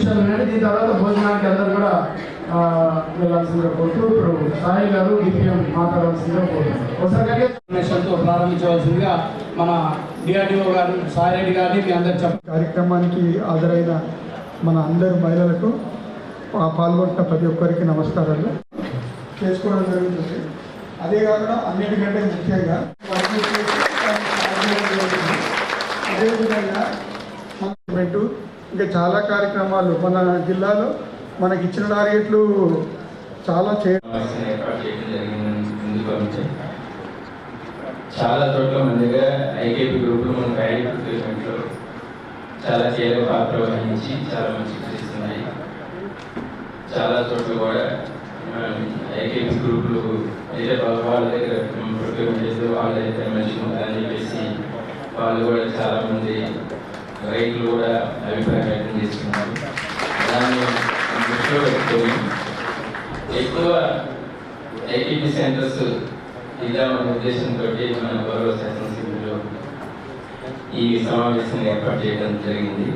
దీని తర్వాత భోజనానికి అందరూ కూడా ఆ, వెళ్ళాల్సిందిగా కోరుతూ ఇప్పుడు సాయి గారు డిపిఎం మాట్లాడాల్సిందిగా కోరుతున్నాను ఒకసారి ప్రారంభించవలసిందిగా మన డిఆర్డిఓ గారు సాయి రెడ్డి గారిని మీ అందరు చెప్ప కార్యక్రమానికి హాజరైన మన అందరు మహిళలకు పాల్గొంటున్న ప్రతి ఒక్కరికి నమస్కారాలు. చేసుకోవడం జరుగుతుంది. అదే కాకుండా అన్నిటికంటే ముఖ్యంగా. అదేవిధంగా గవర్నమెంట్ ఇంకా చాలా కార్యక్రమాలు మన జిల్లాలో మనకి ఇచ్చిన టార్గెట్లు చాలా చేయడం జరిగిందని చాలా చోట్ల మన దగ్గర ఐకేపీ గ్రూపులు మన ప్యాడీ ప్రొక్యూర్మెంట్లో చాలా కీలక పాత్ర వహించి చాలా మంచి చేస్తున్నాయి. చాలా చోట్ల కూడా ఐకేపీ గ్రూపులు అయితే వాళ్ళ వాళ్ళ దగ్గర ప్రొక్యూర్మెంట్ చేస్తే వాళ్ళు అయితే మంచిగా ఉందని చెప్పేసి వాళ్ళు కూడా చాలామంది రైతులు కూడా అభిప్రాయం వ్యక్తం చేస్తున్నారు. దాన్ని దృష్టిలో పెట్టుకొని ఎక్కువ ఐటీపీ సెంటర్స్ ఇద్దామనే ఉద్దేశంతో మన గౌరవ శాసనసభ్యులు ఈ సమావేశం ఏర్పాటు చేయడం జరిగింది.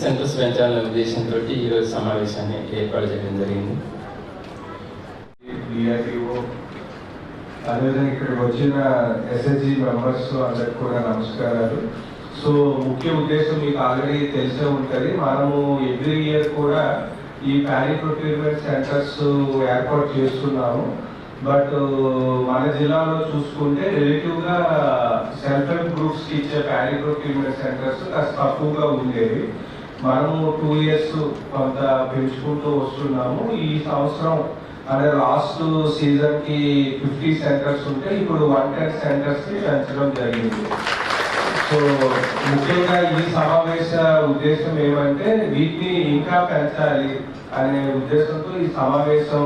సెంటర్స్ పెంచాలనే ఉద్దేశంతో ఈరోజు సమావేశాన్ని ఏర్పాటు చేయడం జరిగింది. డిఆర్డిఓ అదేవిధంగా ఇక్కడికి వచ్చిన ఎస్ఎస్జి మెంబర్స్ అందరికి కూడా నమస్కారాలు. సో ముఖ్య ఉద్దేశం మీకు ఆల్రెడీ తెలిసే ఉంటుంది. మనము ఎవ్రీ ఇయర్ కూడా ఈ ప్యారీ ప్రొక్యూర్మెంట్ సెంటర్స్ ఏర్పాటు చేస్తున్నాము. బట్ మన జిల్లాలో చూసుకుంటే రిలేటివ్గా సెల్ఫ్ హెల్ప్ గ్రూప్స్కి ఇచ్చే ప్యారీ ప్రొక్యూర్మెంట్ సెంటర్స్ కాస్త తక్కువగా ఉండేవి. మనము టూ ఇయర్స్ కొంత పెంచుకుంటూ వస్తున్నాము. ఈ సంవత్సరం అంటే లాస్ట్ సీజన్కి ఫిఫ్టీ సెంటర్స్ ఉంటే ఇప్పుడు వన్ టెన్ సెంటర్స్ని పెంచడం జరిగింది. సో ముఖ్యంగా ఈ సమావేశ ఉద్దేశం ఏమంటే వీటిని ఇంకా పెంచాలి అనే ఉద్దేశంతో ఈ సమావేశం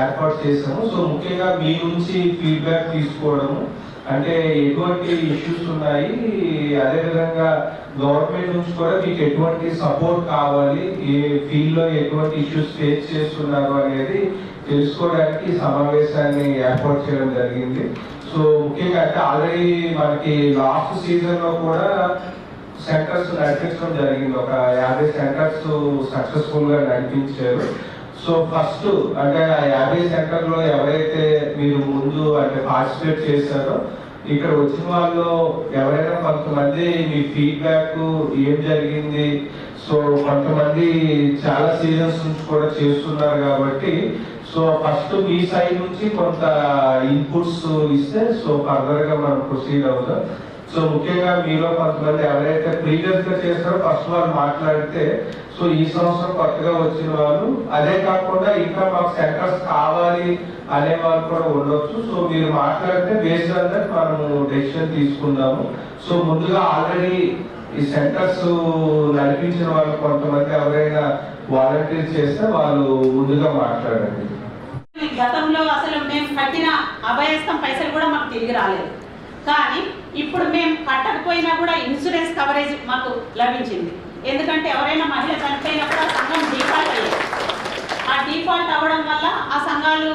ఏర్పాటు చేసాము సో ముఖ్యంగా మీ నుంచి ఫీడ్బ్యాక్ తీసుకోవడము అంటే ఎటువంటి ఇష్యూస్ ఉన్నాయి? అదేవిధంగా గవర్నమెంట్ నుంచి కూడా మీకు ఎటువంటి సపోర్ట్ కావాలి? ఏ ఫీల్డ్లో ఎటువంటి ఇష్యూస్ ఫేస్ చేస్తున్నారు అనేది తెలుసుకోవడానికి సమావేశాన్ని ఏర్పాటు చేయడం జరిగింది. సో ముఖ్యంగా అంటే ఆల్రెడీ మనకి లాస్ట్ సీజన్లో కూడా సెంటర్స్ నడిపించడం జరిగింది. ఒక యాభై సెంటర్స్ సక్సెస్ఫుల్గా నడిపించారు. సో ఫస్ట్ అంటే ఆ యాభై సెంటర్లో ఎవరైతే మీరు ముందు అంటే పార్టిసిపేట్ చేశారో ఇక్కడ వచ్చిన వాళ్ళు ఎవరైనా కొంతమంది మీ ఫీడ్బ్యాక్ ఏం జరిగింది? సో కొంతమంది చాలా సీజన్స్ నుంచి కూడా చేస్తున్నారు కాబట్టి సో ఫస్ట్ మీ సైడ్ నుంచి కొంత ఇన్పుట్స్ ఇస్తే సో ఫర్దర్గా మనం ప్రొసీడ్ అవుతాం. సో ముఖ్యంగా మీలో కొంతమంది ఎవరైతే ప్రీవియస్గా చేస్తారో ఫస్ట్ వాళ్ళు మాట్లాడితే సో ఈ సంవత్సరం కొత్తగా వచ్చిన వాళ్ళు అదే కాకుండా ఇంకా మాకు సెంటర్స్ కావాలి అనే వాళ్ళు కూడా ఉండొచ్చు. సో మీరు మాట్లాడితే బేస్డ్ ఆన్ దట్ మనము డెసిషన్ తీసుకుందాము. సో ముందుగా ఆల్రెడీ ఈ సెంటర్స్ నడిపించిన వాళ్ళు కొంతమంది ఎవరైనా వాలంటీర్ చేస్తే వాళ్ళు ముందుగా మాట్లాడండి. గతంలో అసలు మేము కట్టిన అభయస్థం పైసలు కూడా మాకు తిరిగి రాలేదు. కానీ ఇప్పుడు మేము కట్టకపోయినా కూడా ఇన్సూరెన్స్ కవరేజ్ మాకు లభించింది. ఎందుకంటే ఎవరైనా మహిళ చనిపోయినప్పుడు ఆ సంఘం డిఫాల్ట్ అయ్యేది. ఆ డిఫాల్ట్ అవ్వడం వల్ల ఆ సంఘాలు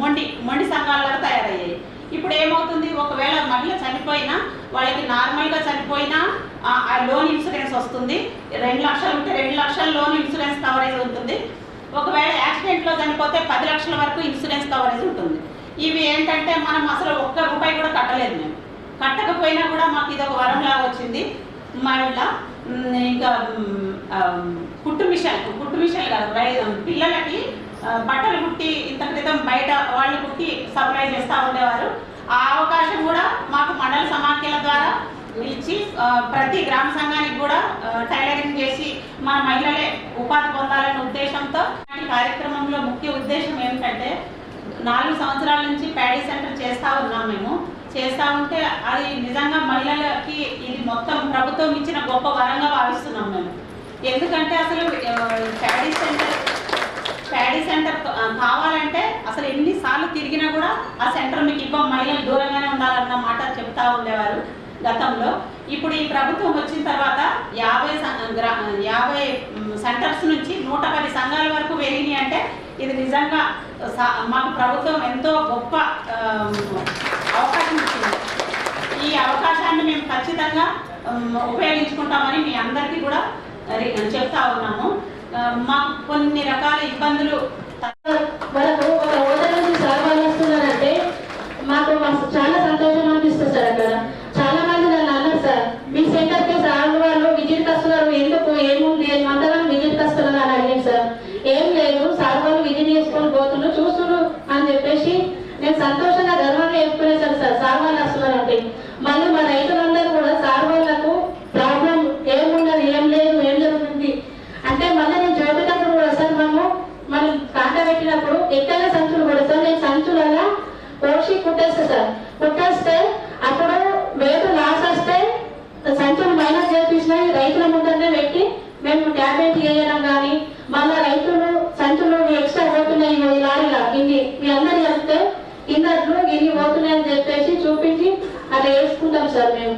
మొండి మొండి సంఘాలుగా తయారయ్యాయి. ఇప్పుడు ఏమవుతుంది? ఒకవేళ మహిళ చనిపోయినా వాళ్ళకి నార్మల్గా చనిపోయినా ఆ ఆ లోన్ ఇన్సూరెన్స్ వస్తుంది. రెండు లక్షలు ఉంటే రెండు లక్షల లోన్ ఇన్సూరెన్స్ కవరేజ్ ఉంటుంది. ఒకవేళ యాక్సిడెంట్లో చనిపోతే పది లక్షల వరకు ఇన్సూరెన్స్ కవరేజ్ ఉంటుంది. ఇవి ఏంటంటే మనం అసలు ఒక్క రూపాయి కూడా కట్టలేదు మేము. కట్టకపోయినా కూడా మాకు ఇది ఒక వరంలా వచ్చింది. మళ్ళా ఇంకా కుట్టు మిషన్ కుట్టు మిషన్ కాదు పిల్లలకి బట్టలు కుట్టి ఇంత క్రితం బయట వాళ్ళు కుట్టి సప్లై చేస్తూ ఉండేవారు. ఆ అవకాశం కూడా మాకు మండల సమాఖ్యల ద్వారా ఇచ్చి ప్రతి గ్రామ సంఘానికి కూడా టైలరింగ్ చేసి మన మహిళలే ఉపాధి పొందాలనే ఉద్దేశంతో ఈ కార్యక్రమంలో ముఖ్య ఉద్దేశం ఏమిటంటే నాలుగు సంవత్సరాల నుంచి ప్యాడీ సెంటర్ చేస్తూ ఉన్నాం మేము. చేస్తా ఉంటే అది నిజంగా మహిళలకి ఇది మొత్తం ప్రభుత్వం ఇచ్చిన గొప్ప వరంగా భావిస్తున్నాం మేము. ఎందుకంటే అసలు ప్యాడీ సెంటర్ ప్యాడీ సెంటర్ కావాలంటే అసలు ఎన్నిసార్లు తిరిగినా కూడా ఆ సెంటర్ మీకు ఇవ్వం మహిళలు దూరంగానే ఉండాలన్న మాట చెప్తా ఉండేవారు గతంలో. ఇప్పుడు ఈ ప్రభుత్వం వచ్చిన తర్వాత యాభై సం- గ్రా- యాభై సెంటర్స్ నుంచి నూట పది సంఘాల వరకు వెళ్ళినాయి అంటే ఇది నిజంగా సా- మాకు ప్రభుత్వం ఎంతో గొప్ప అవకాశం ఇచ్చింది ఈ అవకాశాన్ని మేము ఖచ్చితంగా ఉపయోగించుకుంటామని మీ అందరికీ కూడా చెప్తా ఉన్నాము. ఆ, మాకు కొన్ని రకాల ఇబ్బందులు మనకు ఒక హోటల్ నుంచి సార్ వాళ్ళు వస్తున్నారంటే మాకు చాలా సంతోషం అనిపిస్తుంది సార్ అక్కడ. చాలా మంది నన్ను అన్నారు సార్ మీ సెంటర్కి కి సార్ వాళ్ళు విజిట్ వస్తున్నారు ఎందుకు ఏముంది మందరం విజిట్ వస్తున్నారు అని అడిగాను సార్. ఏం లేదు సార్ వాళ్ళు విజిట్ చేసుకొని పోతున్నారు చూస్తున్నారు అని చెప్పేసి నేను సంతోషం గర్వంగా చెప్పుకునేసాను సార్ సార్ వాళ్ళు వస్తున్నారంటే మళ్ళీ మా రైతులందరూ కూడా సార్ వాళ్ళకు ప్రాబ్లం ఏమున్నది ఏం లేదు ఏం జరుగుతుంది? అంటే మళ్ళీ నేను చదివేటప్పుడు కూడా సార్ మేము మనం కాట పెట్టినప్పుడు ఎక్కడ వేసుకుంటాం సార్ మేము.